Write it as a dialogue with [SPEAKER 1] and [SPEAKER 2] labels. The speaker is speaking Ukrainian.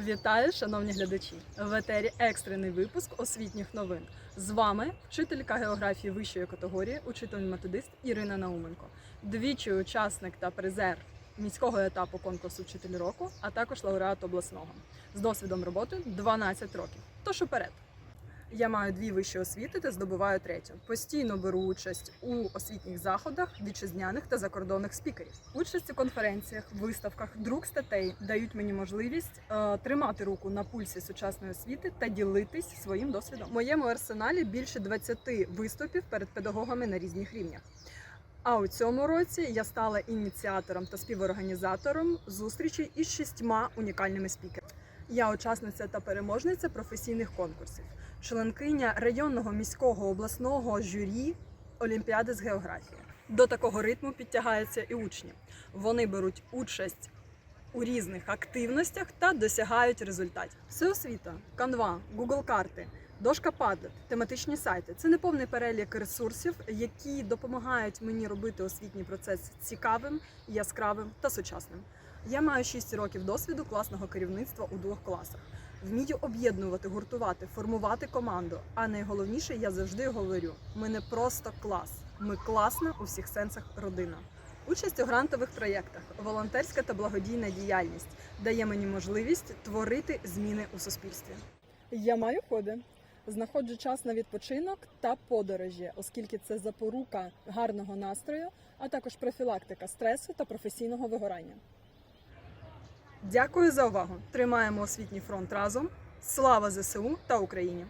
[SPEAKER 1] Вітаю, шановні глядачі! В етері екстрений випуск освітніх новин. З вами вчителька географії вищої категорії, учитель-методист Ірина Науменко, двічі учасник та призер міського етапу конкурсу Вчитель року, а також лауреат обласного з досвідом роботи 12 років. Тож уперед. Я маю дві вищі освіти та здобуваю третю. Постійно беру участь у освітніх заходах, вітчизняних та закордонних спікерів. Участь у конференціях, виставках, друк статей дають мені можливість е, тримати руку на пульсі сучасної освіти та ділитись своїм досвідом. В моєму арсеналі більше 20 виступів перед педагогами на різних рівнях. А у цьому році я стала ініціатором та співорганізатором зустрічі із шістьма унікальними спікерами. Я учасниця та переможниця професійних конкурсів, членкиня районного міського обласного журі Олімпіади з географії. До такого ритму підтягаються і учні. Вони беруть участь у різних активностях та досягають результатів. Всеосвіта, канва, Google карти, дошка Padlet, тематичні сайти це неповний перелік ресурсів, які допомагають мені робити освітній процес цікавим, яскравим та сучасним. Я маю 6 років досвіду класного керівництва у двох класах. Вмію об'єднувати, гуртувати, формувати команду. А найголовніше, я завжди говорю: ми не просто клас, ми класна у всіх сенсах родина. Участь у грантових проєктах, волонтерська та благодійна діяльність дає мені можливість творити зміни у суспільстві. Я маю хобі. Знаходжу час на відпочинок та подорожі, оскільки це запорука гарного настрою, а також профілактика стресу та професійного вигорання. Дякую за увагу! Тримаємо освітній фронт разом. Слава ЗСУ та Україні!